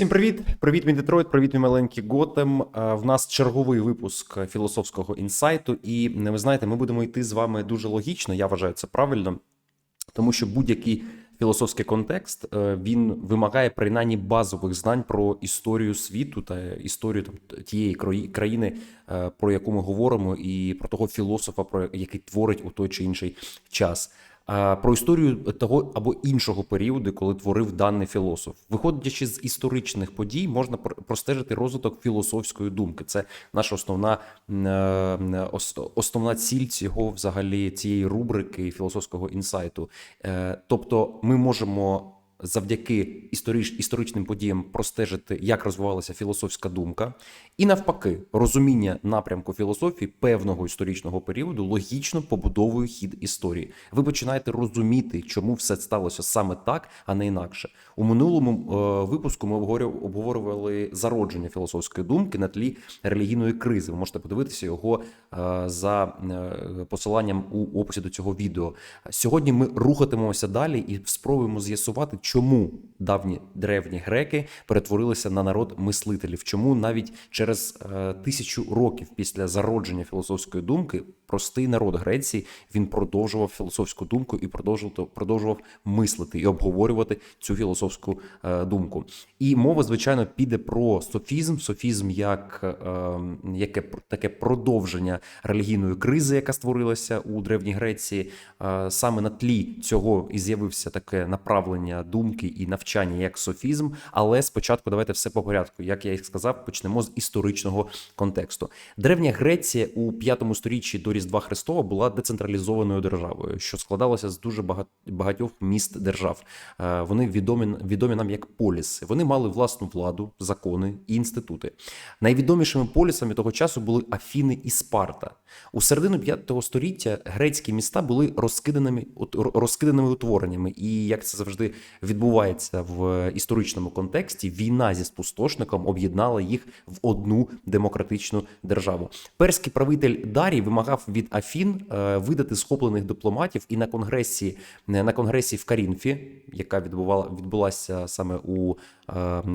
Всім привіт! Привіт, мій Детройт, привіт, мій маленький Готем. Е, В нас черговий випуск філософського інсайту, і ви знаєте, ми будемо йти з вами дуже логічно. Я вважаю це правильно, тому що будь-який філософський контекст е, він вимагає принаймні базових знань про історію світу та історію там тієї країни, е, про яку ми говоримо, і про того філософа, про який творить у той чи інший час. Про історію того або іншого періоду, коли творив даний філософ, виходячи з історичних подій, можна пр- простежити розвиток філософської думки. Це наша основна е, ос- основна ціль цього взагалі цієї рубрики філософського інсайту. Е, Тобто, ми можемо завдяки історич, історичним подіям простежити, як розвивалася філософська думка, і навпаки, розуміння напрямку філософії певного історичного періоду логічно побудовує хід історії. Ви починаєте розуміти, чому все сталося саме так, а не інакше. У минулому е, випуску ми обговорю- обговорювали зародження філософської думки на тлі релігійної кризи. Ви можете подивитися його е, за е, посиланням у описі до цього відео. Сьогодні ми рухатимемося далі і спробуємо з'ясувати, чому давні древні греки перетворилися на народ мислителів, чому навіть через е, тисячу років після зародження філософської думки простий народ Греції він продовжував філософську думку і продовжував продовжував мислити і обговорювати цю філософську е, думку. І мова, звичайно, піде про софізм, софізм як е, яке таке продовження релігійної кризи, яка створилася у древній Греції. Е, Саме на тлі цього і з'явився таке направлення думки і навчання як софізм. Але спочатку давайте все по порядку. Як я і сказав, почнемо з історичного контексту. Древня Греція у п'ятому сторіччі до Різдва Христова була децентралізованою державою, що складалося з дуже багатьох міст держав. Е, Вони відомі відомі нам як поліси. Вони мали власну владу, закони і інститути. Найвідомішими полісами того часу були Афіни і Спарта. У середину 5 століття грецькі міста були розкиданими розкиданими утвореннями, і як це завжди відбувається в історичному контексті, війна зі спустошником об'єднала їх в одну демократичну державу. Перський правитель Дарій вимагав від Афін е, видати схоплених дипломатів, і на конгресі на конгресі в Карінфі, яка відбувала відбулася саме у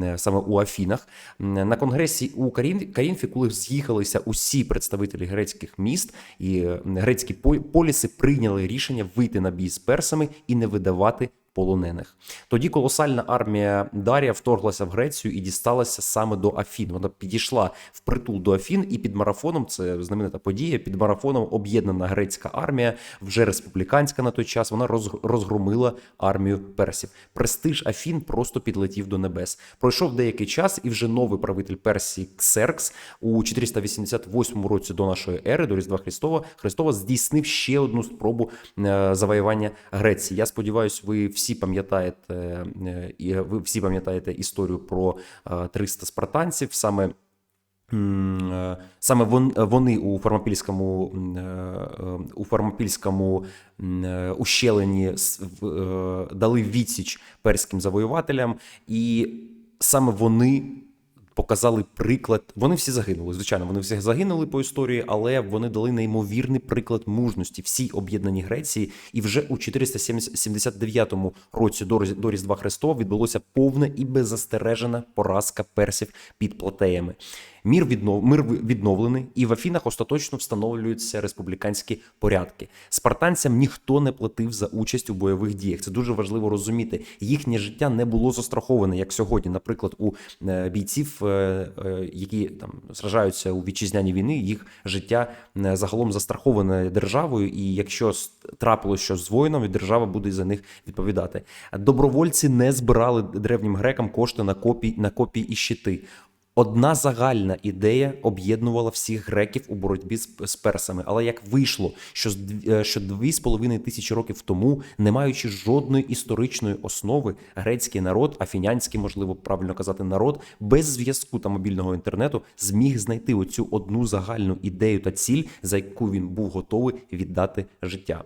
е, саме у Афінах. На конгресі у Карін- Карінфі, коли з'їхалися усі представителі грецьких міст, і е, грецькі по- поліси прийняли рішення вийти на бій з персами і не видавати. Полонених тоді колосальна армія Дарія вторглася в Грецію і дісталася саме до Афін. Вона підійшла в притул до Афін, і під марафоном це знаменита подія. Під марафоном об'єднана грецька армія, вже республіканська на той час. Вона роз- розгромила армію персів. Престиж Афін просто підлетів до небес. Пройшов деякий час, і вже новий правитель Персії Ксеркс у 488 році до нашої ери, до Різдва Христова, Христова здійснив ще одну спробу е, завоювання Греції. Я сподіваюся, ви всі пам'ятаєте е, ви всі пам'ятаєте історію про е, 300 спартанців. Саме е, Саме вони у е, е, у Фармопільському ущелені е, е, дали відсіч перським завоювателям, і саме вони показали приклад. Вони всі загинули. Звичайно, вони всі загинули по історії, але вони дали неймовірний приклад мужності всій об'єднаній Греції. І вже у 479 році до Різ- до Різдва Христова відбулося повна і беззастережена поразка персів під платеями. Мір віднов... мир відновлений, і в Афінах остаточно встановлюються республіканські порядки. Спартанцям ніхто не платив за участь у бойових діях. Це дуже важливо розуміти. Їхнє життя не було застраховане, як сьогодні. Наприклад, у е, бійців, е, е, які там сражаються у вітчизняній війни, їх життя загалом застраховане державою. І якщо трапилось щось з воїном, держава буде за них відповідати. Добровольці не збирали древнім грекам кошти на копії на копії і щити. Одна загальна ідея об'єднувала всіх греків у боротьбі з, персами. Але як вийшло, що з е, що дві з половиною тисячі років тому, не маючи жодної історичної основи, грецький народ, афінянський, можливо, правильно казати, народ, без зв'язку та мобільного інтернету зміг знайти оцю одну загальну ідею та ціль, за яку він був готовий віддати життя.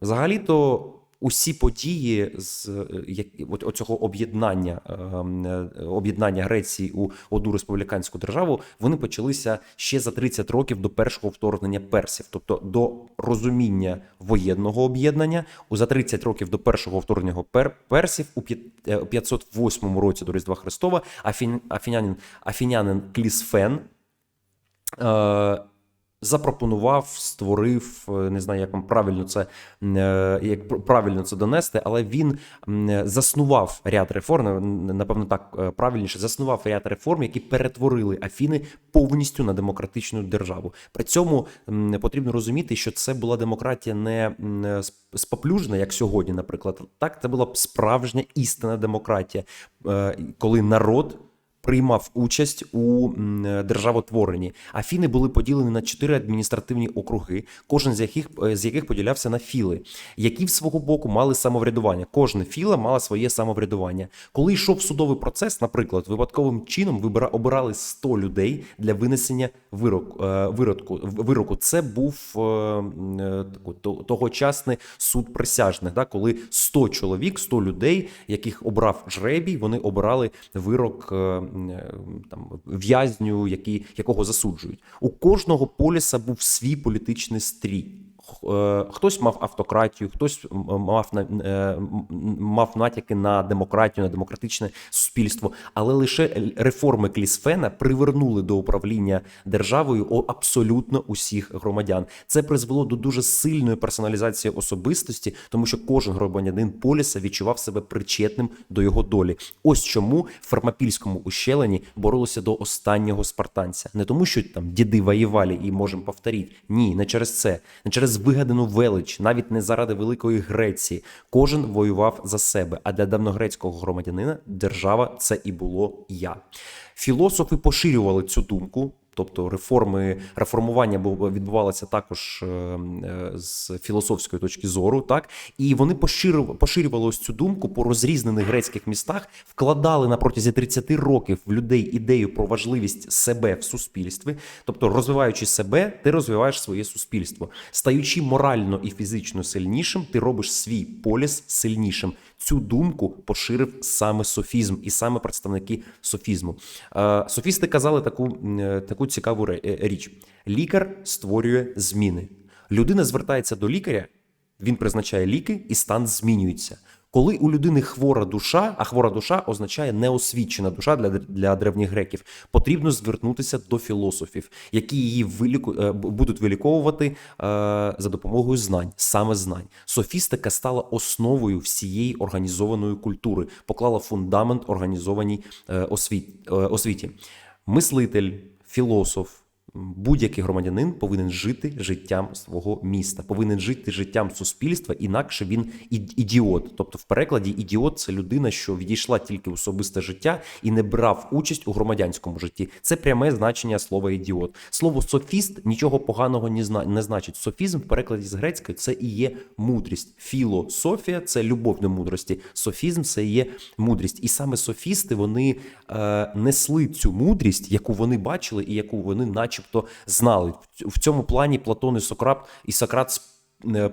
Взагалі-то усі події з е, як от оцього об'єднання ем, е, об'єднання Греції у одну республіканську державу вони почалися ще за 30 років до першого вторгнення персів, тобто до розуміння воєнного об'єднання у за 30 років до першого вторгнення пер, персів у п'ят- е, 508 році до Різдва Христова афін, афінянин, афінянин Клісфен запропонував, створив, е, не знаю, як вам правильно це е, як пр- правильно це донести, але він заснував ряд реформ, напевно, так е, правильніше, заснував ряд реформ, які перетворили Афіни повністю на демократичну державу. При цьому потрібно розуміти, що це була демократія не споплюжна, як сьогодні, наприклад. Так, це була справжня істинна демократія, е, коли народ приймав участь у е, державотворенні. Афіни були поділені на чотири адміністративні округи, кожен з яких е, з яких поділявся на філи, які в свого боку мали самоврядування. Кожна філа мала своє самоврядування. Коли йшов судовий процес, наприклад, випадковим чином вибира обирали 100 людей для винесення вирок, е, виродку, вироку. Це був е, е, тогочасний суд присяжних, да, коли 100 чоловік, 100 людей, яких обрав жребій, вони обирали вирок там в'язню, якого засуджують. У кожного поліса був свій політичний стрій. Е, Хтось мав автократію, хтось мав е, мав натяки на демократію, на демократичне суспільство, але лише реформи Клісфена привернули до управління державою абсолютно усіх громадян. Це призвело до дуже сильної персоналізації особистості, тому що кожен громадянин поліса відчував себе причетним до його долі. Ось чому в Фермопільському ущелині боролися до останнього спартанця. Не тому, що там діди воювали і можемо повторити. Ні, не через це, не через вигадану велич, навіть не заради великої Греції. Кожен воював за себе. А для давногрецького громадянина держава це і було я. Філософи поширювали цю думку. Тобто реформи реформування бу- відбувалося також е, е, з філософської точки зору, так і вони поширювали, ось цю думку по розрізнених грецьких містах, вкладали на протязі 30 років в людей ідею про важливість себе в суспільстві. Тобто, розвиваючи себе, ти розвиваєш своє суспільство. Стаючи морально і фізично сильнішим, ти робиш свій поліс сильнішим. Цю думку поширив саме софізм і саме представники софізму. Е, Софісти казали таку, е, таку цікаву е, річ: лікар створює зміни. Людина звертається до лікаря, він призначає ліки, і стан змінюється. Коли у людини хвора душа, а хвора душа означає неосвічена душа для, для древніх греків, потрібно звернутися до філософів, які її виліку, е, будуть виліковувати е, за допомогою знань, саме знань. Софістика стала основою всієї організованої культури, поклала фундамент організованій е, освіт, е, освіті. Мислитель, філософ, Будь-який громадянин повинен жити життям свого міста, повинен жити життям суспільства, інакше він ідіот. Тобто, в перекладі ідіот це людина, що відійшла тільки особисте життя і не брав участь у громадянському житті. Це пряме значення слова ідіот. Слово софіст нічого поганого не зна- не значить. Софізм в перекладі з грецької це і є мудрість. Філософія це любов до мудрості. Софізм це є мудрість. І саме софісти вони е, несли цю мудрість, яку вони бачили і яку вони, начебто, знали. В цьому плані Платон і Сократ і Сократ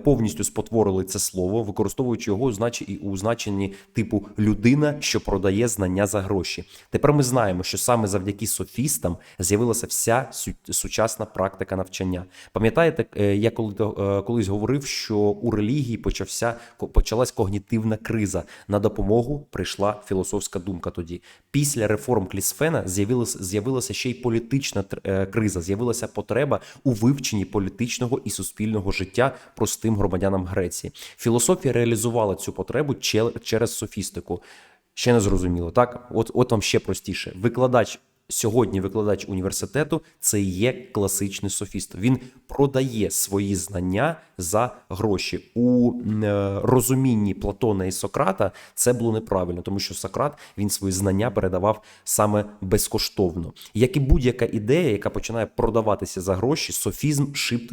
повністю спотворили це слово, використовуючи його у значенні типу людина, що продає знання за гроші. Тепер ми знаємо, що саме завдяки софістам з'явилася вся сучасна практика навчання. Пам'ятаєте, е, я коли е, колись говорив, що у релігії почався почалась когнітивна криза. На допомогу прийшла філософська думка. Тоді після реформ Клісфена з'явилася з'явилася ще й політична е, криза. З'явилася потреба у вивченні політичного і суспільного життя простим громадянам Греції. Філософія реалізувала цю потребу через софістику. Ще не зрозуміло, так? От, от вам ще простіше. Викладач сьогодні, викладач університету, це є класичний софіст. Він продає свої знання за гроші. У е, розумінні Платона і Сократа це було неправильно, тому що Сократ він свої знання передавав саме безкоштовно. Як і будь-яка ідея, яка починає продаватися за гроші, софізм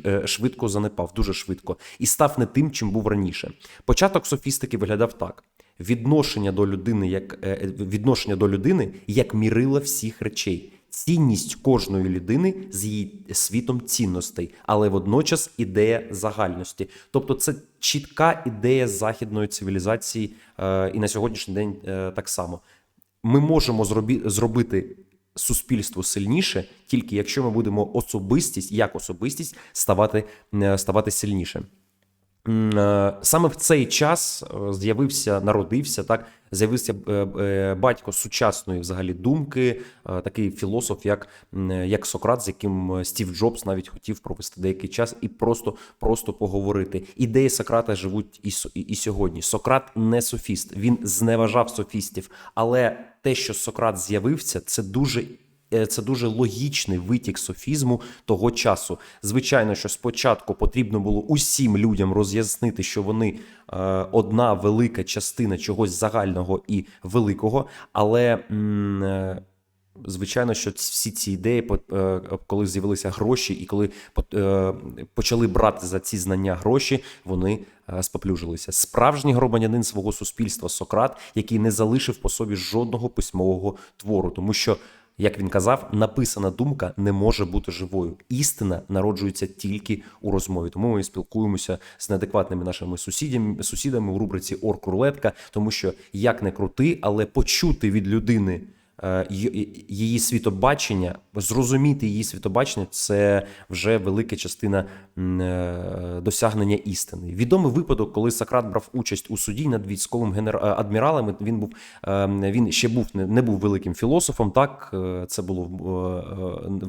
е, швидко занепав, дуже швидко, і став не тим, чим був раніше. Початок софістики виглядав так. Відношення до людини як е, відношення до людини як мірила всіх речей. цінність кожної людини з її світом цінностей, але водночас ідея загальності. Тобто, це чітка ідея західної цивілізації, е, і на сьогоднішній день е, так само. Ми можемо зробити суспільство сильніше, тільки якщо ми будемо особистість, як особистість, ставати, е, ставати сильніше. Е, Саме в цей час е, з'явився, народився так, з'явився е, батько сучасної взагалі думки, такий філософ, як, як Сократ, з яким Стів Джобс навіть хотів провести деякий час і просто, просто поговорити. Ідеї Сократа живуть і, і, сьогодні. Сократ не софіст, він зневажав софістів, але те, що Сократ з'явився, це дуже це дуже логічний витік софізму того часу. Звичайно, що спочатку потрібно було усім людям роз'яснити, що вони е, одна велика частина чогось загального і великого, але. е, Звичайно, що всі ці ідеї, е, коли з'явилися гроші, і коли е, почали брати за ці знання гроші, вони е, споплюжилися. Справжній громадянин свого суспільства Сократ, який не залишив по собі жодного письмового твору, тому що. Як він казав, написана думка не може бути живою. Істина народжується тільки у розмові. Тому ми спілкуємося з неадекватними нашими сусідями, сусідами у рубриці Орк-рулетка, тому що як не крути, але почути від людини її світобачення, зрозуміти її світобачення це вже велика частина е, досягнення істини. Відомий випадок, коли Сократ брав участь у суді над військовим генер... е, адміралом. Він був е, він ще був не, був великим філософом. Так е, це було е,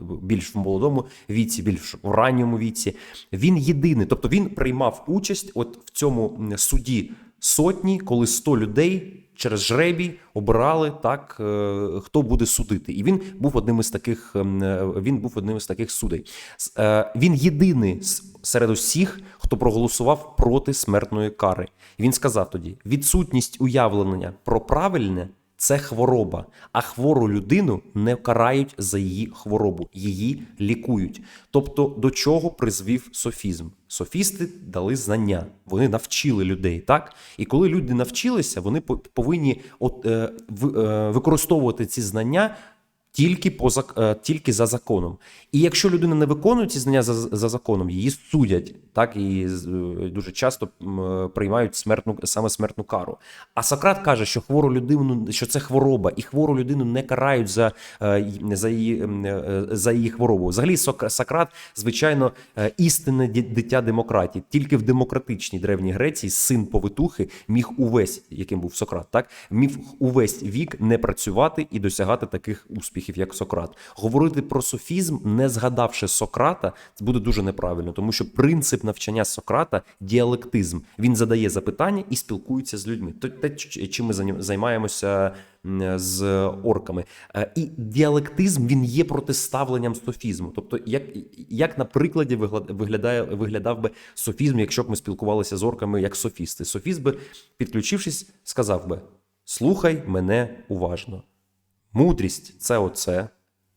в- більш в молодому віці, більш в ранньому віці. Він єдиний, тобто він приймав участь от в цьому суді сотні, коли 100 людей через жребій обирали так, е, хто буде судити. І він був одним із таких. ем, е, Він був одним із таких судей. Е, Він єдиний серед усіх, хто проголосував проти смертної кари. Він сказав тоді: відсутність уявлення про правильне. Це хвороба, а хвору людину не карають за її хворобу, її лікують. Тобто, до чого призвів софізм? Софісти дали знання, вони навчили людей, так? І коли люди навчилися, вони по- повинні от, е, е, використовувати ці знання тільки позак е, тільки за законом. І якщо людина не виконує ці знання за, за законом, її судять, так і е, дуже часто е, приймають смертну саме смертну кару. А Сократ каже, що хвору людину, що це хвороба, і хвору людину не карають за, за її за її хворобу. Взагалі, Сок- Сократ, звичайно, істинне дитя демократії. Тільки в демократичній древній Греції син повитухи міг увесь, яким був Сократ, так міг увесь вік не працювати і досягати таких успіхів, як Сократ. Говорити про софізм, не згадавши Сократа, це буде дуже неправильно, тому що принцип навчання Сократа діалектизм. Він задає запитання і спілкується з людьми. Те, чим ми займаємося з орками. Е, І діалектизм він є протиставленням софізму. Тобто, як, як на прикладі виглядає, виглядав би софізм, якщо б ми спілкувалися з орками як софісти. Софіст би, підключившись, сказав би: слухай мене уважно. Мудрість це оце,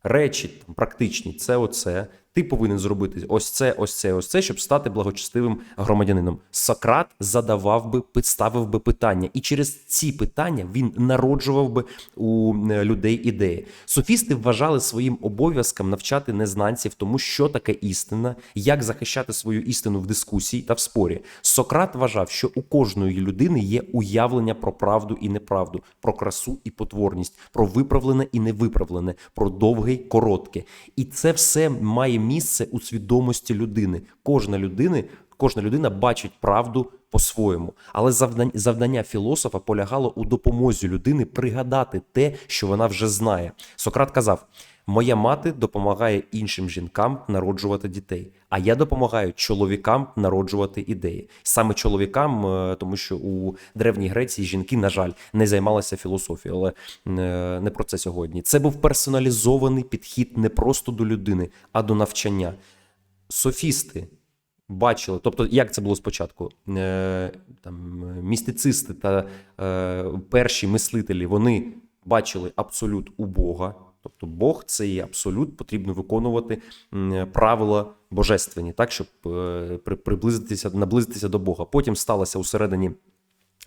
речі там, практичні це оце. Ти повинен зробити ось це, ось це, ось це, щоб стати благочестивим громадянином. Сократ задавав би, ставив би питання, і через ці питання він народжував би у е, людей ідеї. Софісти вважали своїм обов'язком навчати незнанців тому, що таке істина, як захищати свою істину в дискусії та в спорі. Сократ вважав, що у кожної людини є уявлення про правду і неправду, про красу і потворність, про виправлене і невиправлене, про довге й коротке. І це все має місце у свідомості людини. Кожна людина, кожна людина бачить правду по-своєму. Але завдання, завдання філософа полягало у допомозі людини пригадати те, що вона вже знає. Сократ казав: Моя мати допомагає іншим жінкам народжувати дітей, а я допомагаю чоловікам народжувати ідеї. Саме чоловікам, е, тому що у древній Греції жінки, на жаль, не займалися філософією, але е, не про це сьогодні. Це був персоналізований підхід не просто до людини, а до навчання. Софісти бачили, тобто, як це було спочатку? Е, там, містицисти та перші мислителі вони бачили абсолют у Бога. Тобто Бог це є абсолют, потрібно виконувати правила божественні, так, щоб е, при- приблизитися, наблизитися до Бога. Потім сталося у середині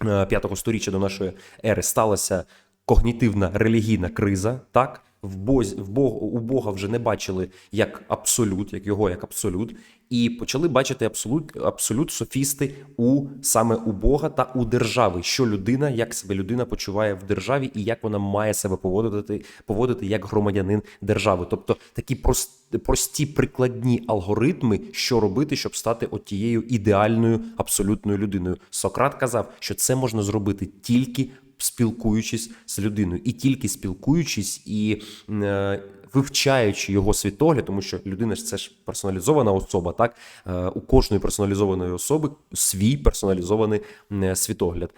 е, п'ятого сторіччя до нашої ери сталася когнітивна релігійна криза, так. В Боз, в Бог, у Бога вже не бачили як абсолют, як його як абсолют, і почали бачити абсолют, абсолют софісти у саме у Бога та у держави, що людина, як себе людина почуває в державі, і як вона має себе поводити, поводити як громадянин держави. Тобто такі прості, прості прикладні алгоритми, що робити, щоб стати от тією ідеальною абсолютною людиною. Сократ казав, що це можна зробити тільки спілкуючись з людиною, і тільки спілкуючись і е, вивчаючи його світогляд, тому що людина ж це ж персоналізована особа, так е, у кожної персоналізованої особи свій персоналізований е, світогляд.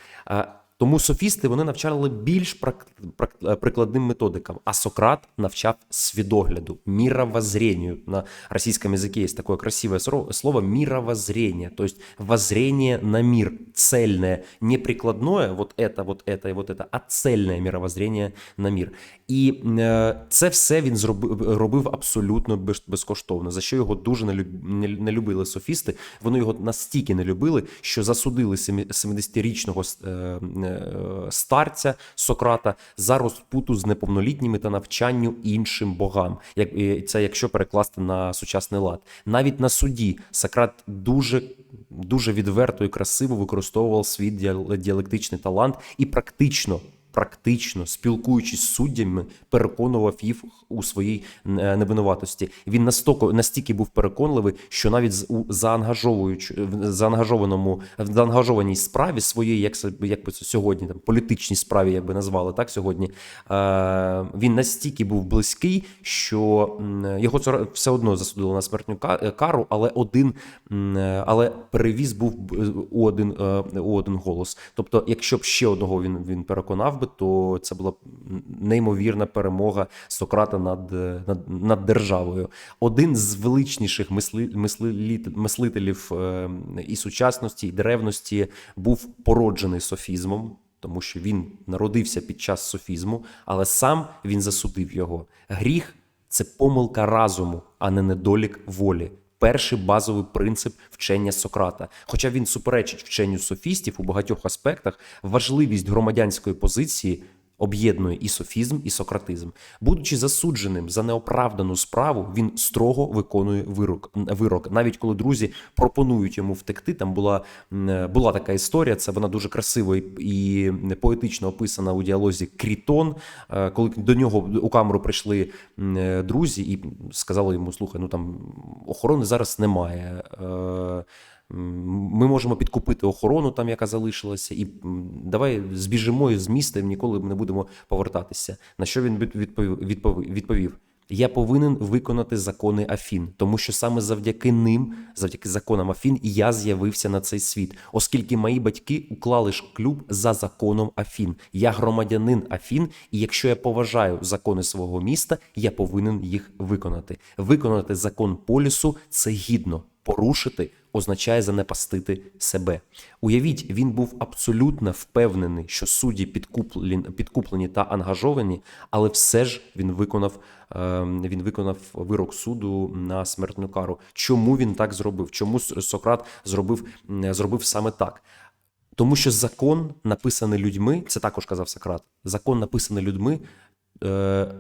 Е, тому софісти вони навчали більш прак- прак- е, прикладним методикам, а Сократ навчав свідогляду, мировоззрению. На российском языке есть такое красивое сро- слово мировоззрение, то есть воззрение на мир, цельное, не прикладное, вот это, вот это и вот это, а цельне мировоззрение на мир. І е, це все він зробив робив абсолютно без, безкоштовно, за що його дуже не, люб- не, не любили софісти. Вони його настільки не любили, що засудили семі- 70-річного е, е, старця Сократа за розпуту з неповнолітніми та навчанню іншим богам. Як це якщо перекласти на сучасний лад, навіть на суді Сократ дуже дуже відверто і красиво використовував свій діалектичний талант і практично практично спілкуючись з суддями, переконував їх у своїй е, невинуватості. Він настільки, настільки був переконливий, що навіть у заангажовуючи в заангажованому в заангажованій справі своєї, як як би це сьогодні там політичній справі, як би назвали так сьогодні. Е, він настільки був близький, що його все одно засудили на смертну е, кару, але один але перевіз був у один у один голос. Тобто, якщо б ще одного він, він переконав би, то це була неймовірна перемога Сократа над, е, над, над державою. Один з величніших мисли, мислиліт- мислителів е, і сучасності, і древності був породжений софізмом. Тому що він народився під час софізму, але сам він засудив його. Гріх це помилка разуму, а не недолік волі. Перший базовий принцип вчення Сократа. Хоча він суперечить вченню софістів у багатьох аспектах, важливість громадянської позиції об'єднує і софізм, і сократизм. Будучи засудженим за неоправдану справу, він строго виконує вирок. вирок. Навіть коли друзі пропонують йому втекти, там була, була така історія. Це вона дуже красиво і, поетично описана у діалозі Крітон. Е, Коли до нього у камеру прийшли е, друзі і сказали йому: слухай, ну там охорони зараз немає. Ми можемо підкупити охорону, там яка залишилася, і давай збіжимо з міста і ніколи не будемо повертатися. На що він від- відповів? відповів, відповів я повинен виконати закони Афін, тому що саме завдяки ним, завдяки законам Афін, я з'явився на цей світ, оскільки мої батьки уклали шлюб за законом Афін. Я громадянин Афін, і якщо я поважаю закони свого міста, я повинен їх виконати. Виконати закон полісу це гідно. Порушити означає занепастити себе. Уявіть, він був абсолютно впевнений, що судді підкуплені, та ангажовані, але все ж він виконав, е, він виконав вирок суду на смертну кару. Чому він так зробив? Чому Сократ зробив, зробив саме так? Тому що закон написаний людьми, це також казав Сократ. Закон написаний людьми. Е, е,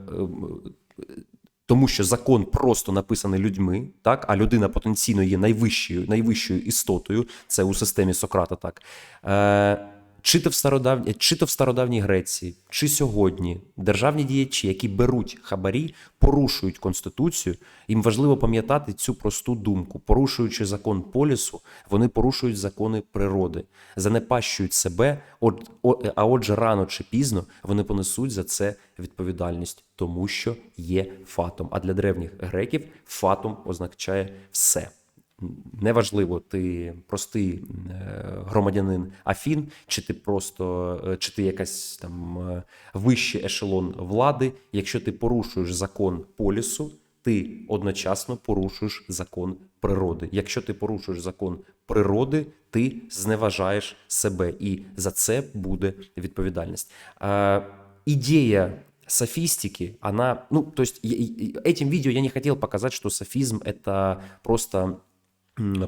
тому що закон просто написаний людьми, так а людина потенційно є найвищою, найвищою істотою. Це у системі Сократа. Так е, чи то в стародавній, чи то в стародавній Греції, чи сьогодні державні діячі, які беруть хабарі, порушують конституцію. Їм важливо пам'ятати цю просту думку. Порушуючи закон полісу, вони порушують закони природи, занепащують себе. от- а отже, рано чи пізно вони понесуть за це відповідальність, тому що є фатом. А для древніх греків фатом означає все. Неважливо, ти простий е, громадянин Афін, чи ти просто е, чи ти якась там е, вищий ешелон влади. Якщо ти порушуєш закон полісу, ти одночасно порушуєш закон природи. Якщо ти порушуєш закон природи, ти зневажаєш себе, і за це буде відповідальність. Ідея софистики, она, ну, то есть этим видео я не хотел показать, что софизм это просто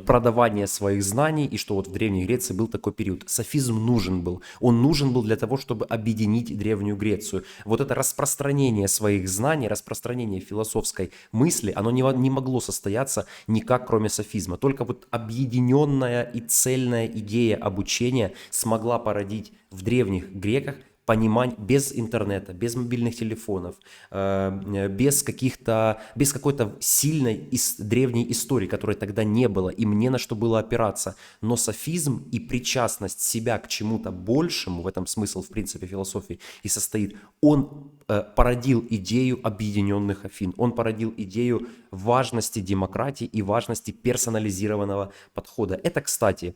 продавание своих знаний, и что вот в Древней Греции был такой период. Софизм нужен был. Он нужен был для того, чтобы объединить Древнюю Грецию. Вот это распространение своих знаний, распространение философской мысли, оно не, не могло состояться никак, кроме софизма. Только вот объединенная и цельная идея обучения смогла породить в древних греках понимание без интернета, без мобильных телефонов, э, без каких-то, без какой-то сильной ис- древней истории, которой тогда не было, им не на что было опираться. Но софизм и причастность себя к чему-то большему, в этом смысл, в принципе, философии и состоит, он э, породил идею объединенных Афин, он породил идею важности демократии и важности персонализированного подхода. Это, кстати,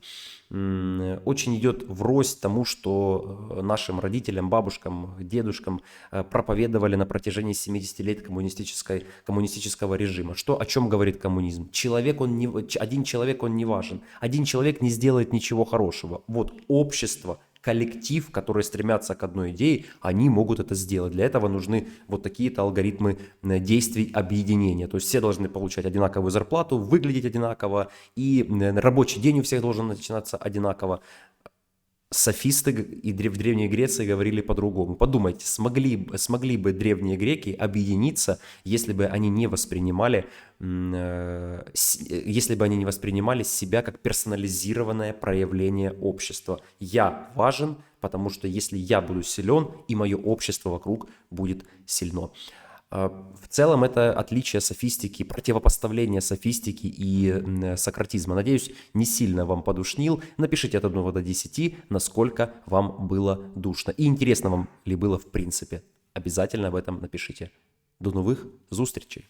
очень идет врозь тому, что э, нашим родителям, бабушкам, дедушкам э, проповедовали на протяжении 70 лет коммунистической, коммунистического режима. Что, о чем говорит коммунизм? Человек, он не, один человек, он не важен. Один человек не сделает ничего хорошего. Вот общество, коллектив, которые стремятся к одной идее, они могут это сделать. Для этого нужны вот такие-то алгоритмы э, действий объединения. То есть все должны получать одинаковую зарплату, выглядеть одинаково, и э, рабочий день у всех должен начинаться одинаково. Софисты и в Древней Греции говорили по-другому. Подумайте, смогли, смогли бы древние греки объединиться, если бы они не воспринимали, э, э, если бы они не воспринимали себя как персонализированное проявление общества. Я важен, потому что если я буду силен, и мое общество вокруг будет сильно. А, В целом это отличие софистики, противопоставление софистики и сократизма. Надеюсь, не сильно вам подушнил. Напишите от 1 до 10, насколько вам было душно. И интересно вам ли было в принципе. Обязательно об этом напишите. До новых зустрічей!